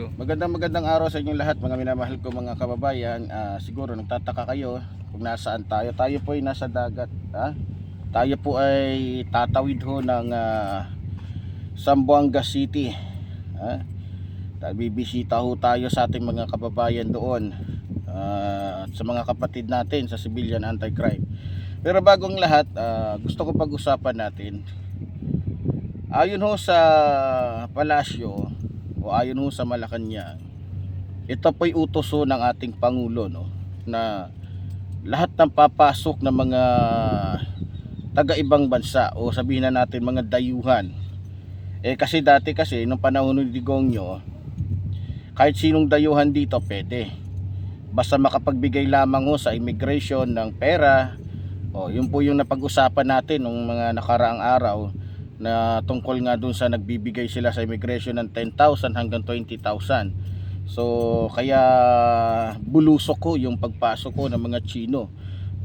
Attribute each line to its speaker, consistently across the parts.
Speaker 1: Go.
Speaker 2: Magandang magandang araw sa inyong lahat mga minamahal ko mga kababayan. Ah, siguro nagtataka kayo kung nasaan tayo. Tayo po ay nasa dagat. Ha? Tayo po ay tatawid ho ng ah, Zamboanga City. Ha? Ta- Bibisita ho tayo sa ating mga kababayan doon. At sa mga kapatid natin sa Civilian Anti-Crime. Pero bagong lahat, ah, gusto ko pag-usapan natin. Ayon ho sa palasyo, o ayon ho sa Malacanang, ito po'y utos ho ng ating Pangulo no, na lahat ng papasok ng mga taga-ibang bansa o sabihin na natin mga dayuhan. Eh kasi dati kasi nung panahon ni Digongyo, kahit sinong dayuhan dito pwede. Basta makapagbigay lamang ho sa immigration ng pera. O yun po yung napag-usapan natin nung mga nakaraang araw na tungkol nga dun sa nagbibigay sila sa immigration ng 10,000 hanggang 20,000. So kaya bulusok ko yung pagpasok ko ng mga Chino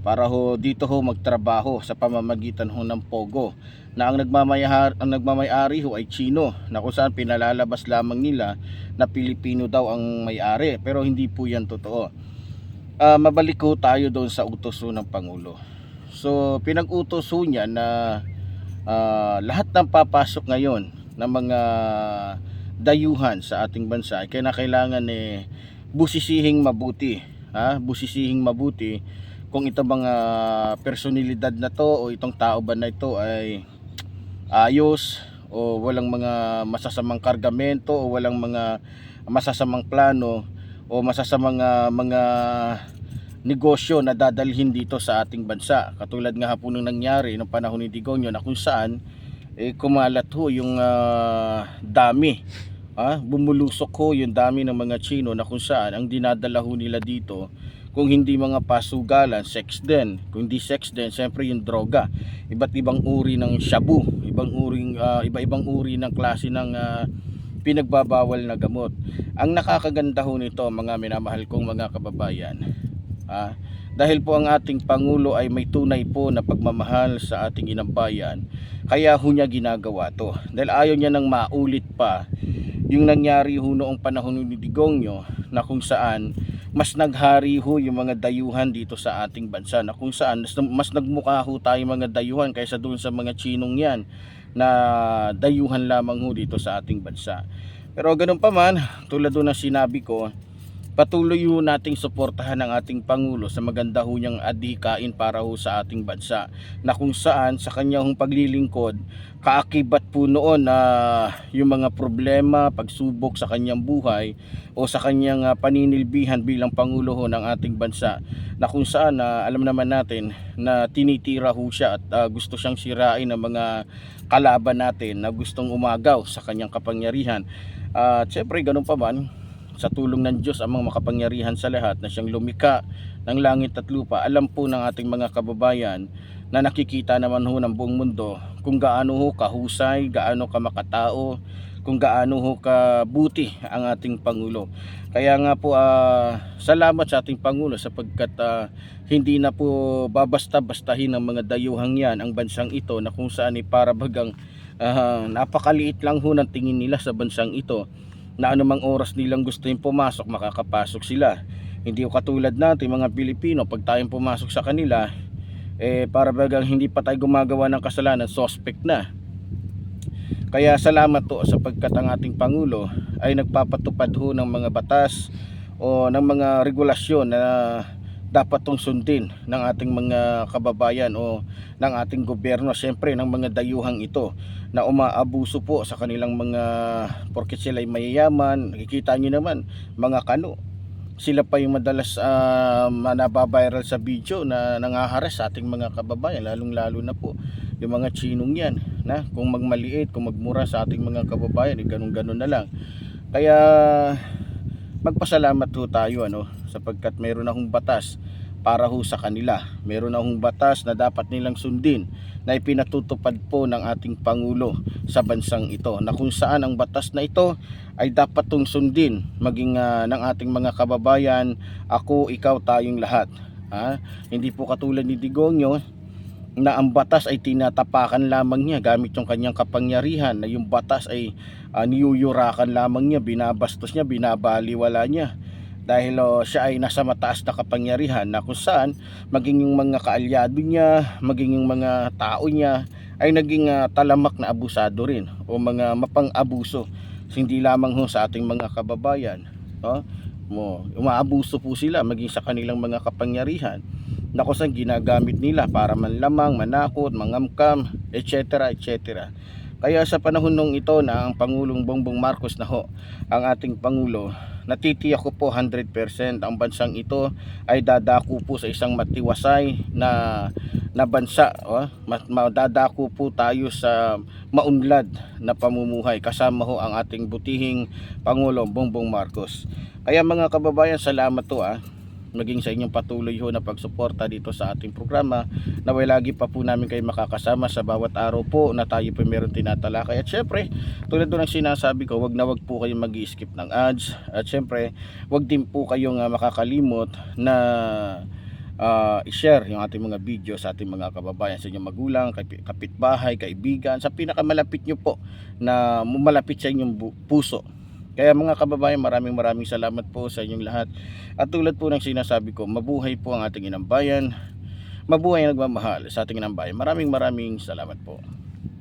Speaker 2: para ho dito ho magtrabaho sa pamamagitan ho ng Pogo na ang nagmamayari ang nagmamayari ho ay Chino na kung saan pinalalabas lamang nila na Pilipino daw ang may-ari pero hindi po yan totoo. Ah, mabalik ho tayo doon sa utos ho ng Pangulo. So pinag-utos ho niya na ah, lahat ng papasok ngayon ng mga dayuhan sa ating bansa ay kailangan eh busisihing mabuti ha? Busisihing mabuti kung ito mga personalidad na to o itong tao ba na ito ay ayos o walang mga masasamang kargamento o walang mga masasamang plano o masasamang ah, mga negosyo na dadalhin dito sa ating bansa. Katulad nga po nung nangyari nung panahon ni Digonyo na kung saan eh, kumalat ho yung ah, dami. Ah, bumulusok ho yung dami ng mga Chino na kung saan ang dinadala ho nila dito kung hindi mga pasugalan, sex din. Kung hindi sex din, siyempre yung droga. Iba't ibang uri ng shabu, ibang uring ah, iba-ibang uri ng klase ng ah, pinagbabawal na gamot. Ang nakakaganda ho nito, mga minamahal kong mga kababayan, Ah, dahil po ang ating Pangulo ay may tunay po na pagmamahal sa ating inambayan, kaya ho niya ginagawa to. Dahil ayaw niya nang maulit pa yung nangyari ho noong panahon ni Digongyo na kung saan mas naghari ho yung mga dayuhan dito sa ating bansa na kung saan mas, nagmukha ho tayo mga dayuhan kaysa doon sa mga chinong yan na dayuhan lamang ho dito sa ating bansa. Pero ganun pa man, tulad doon ng sinabi ko, patuloy ho nating suportahan ang ating Pangulo sa maganda ho niyang adhikain para ho sa ating bansa na kung saan sa kanyang hong paglilingkod kaakibat po noon na yung mga problema, pagsubok sa kanyang buhay o sa kanyang ah, paninilbihan bilang Pangulo ho ng ating bansa na kung saan na alam naman natin na tinitira ho siya at ah, gusto siyang sirain ng mga kalaban natin na gustong umagaw sa kanyang kapangyarihan. At syempre ganun pa man sa tulong ng Diyos ang mga makapangyarihan sa lahat na siyang lumika ng langit at lupa. Alam po ng ating mga kababayan na nakikita naman ho ng buong mundo kung gaano ho kahusay, gaano ka makatao, kung gaano ho kabuti ang ating Pangulo. Kaya nga po ah, salamat sa ating Pangulo sapagkat ah, hindi na po babasta-bastahin ng mga dayuhang yan ang bansang ito na kung saan ay para bagang ah, napakaliit lang ho ng tingin nila sa bansang ito na anumang oras nilang gusto yung pumasok, makakapasok sila. Hindi ko katulad natin mga Pilipino, pag tayong pumasok sa kanila, eh para bagang hindi pa tayo gumagawa ng kasalanan, suspect na. Kaya salamat to sapagkat ang ating Pangulo ay nagpapatupad ho ng mga batas o ng mga regulasyon na dapat tong sundin ng ating mga kababayan o ng ating gobyerno siyempre ng mga dayuhang ito na umaabuso po sa kanilang mga porket sila ay mayayaman nakikita nyo naman mga kano. Sila pa yung madalas uh, manababiral sa video na nangaharas sa ating mga kababayan lalong lalo na po yung mga chinong yan na kung magmaliit kung magmura sa ating mga kababayan eh, ganun ganun na lang. Kaya magpasalamat ho tayo ano sapagkat mayroon akong batas para ho sa kanila. Meron akong batas na dapat nilang sundin na ipinatutupad po ng ating Pangulo sa bansang ito na kung saan ang batas na ito ay dapat tong sundin maging ah, ng ating mga kababayan ako, ikaw, tayong lahat ha? hindi po katulad ni Digongyo na ang batas ay tinatapakan lamang niya gamit yung kanyang kapangyarihan na yung batas ay uh, niyuyurakan lamang niya, binabastos niya, binabaliwala niya dahil oh, siya ay nasa mataas na kapangyarihan na kung saan maging yung mga kaalyado niya, maging yung mga tao niya ay naging ah, talamak na abusado rin o mga mapang-abuso hindi lamang ho sa ating mga kababayan no? mo umaabuso po sila maging sa kanilang mga kapangyarihan na kung saan ginagamit nila para manlamang, manakot, mangamkam, etc. etc. Kaya sa panahon nung ito na ang Pangulong Bongbong Marcos na ho, ang ating Pangulo, natitiyak ko po 100% ang bansang ito ay dadako po sa isang matiwasay na na bansa. Oh. Madadako po tayo sa maunlad na pamumuhay kasama ho ang ating butihing Pangulo Bongbong Marcos. Kaya mga kababayan, salamat to ah maging sa inyong patuloy ho na pagsuporta dito sa ating programa naway lagi pa po namin kayo makakasama sa bawat araw po na tayo po meron tinatalakay at syempre tulad doon ng sinasabi ko wag na wag po kayong mag skip ng ads at syempre wag din po kayong ah, makakalimot na ah, i-share yung ating mga video sa ating mga kababayan sa inyong magulang, kapi- kapitbahay, kaibigan, sa pinakamalapit nyo po na malapit sa inyong puso. Kaya mga kababayan, maraming maraming salamat po sa inyong lahat. At tulad po ng sinasabi ko, mabuhay po ang ating inang bayan. Mabuhay ang nagmamahal sa ating inang bayan. Maraming maraming salamat po.